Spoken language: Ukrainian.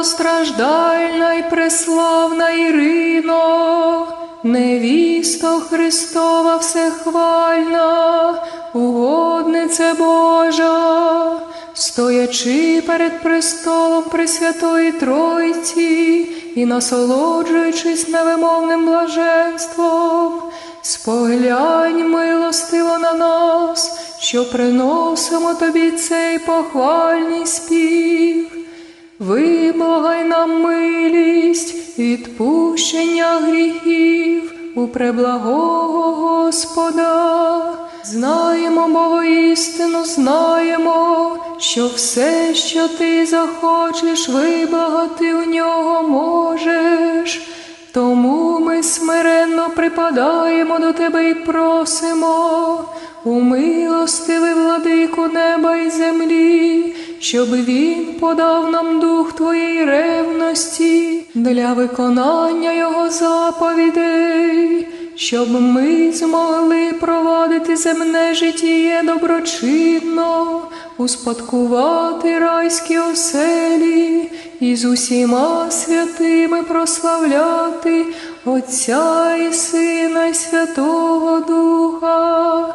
багатостраждальна й преславна Ірино, невісто Христова всехвальна, угоднице Божа, стоячи перед престолом Пресвятої Тройці і насолоджуючись невимовним блаженством, споглянь милостиво на нас, що приносимо тобі цей похвальний спів. Виблагай нам милість, відпущення гріхів у преблагого Господа. Знаємо Богоістину, знаємо, що все, що ти захочеш виблагати у нього можеш. Тому ми смиренно припадаємо до тебе і просимо, умилостиви владику неба і землі, щоб він подав нам дух твоєї ревності для виконання його заповідей, щоб ми змогли провадити земне життя доброчинно, успадкувати райські оселі і з усіма святими прославляти Отця і Сина і Святого Духа.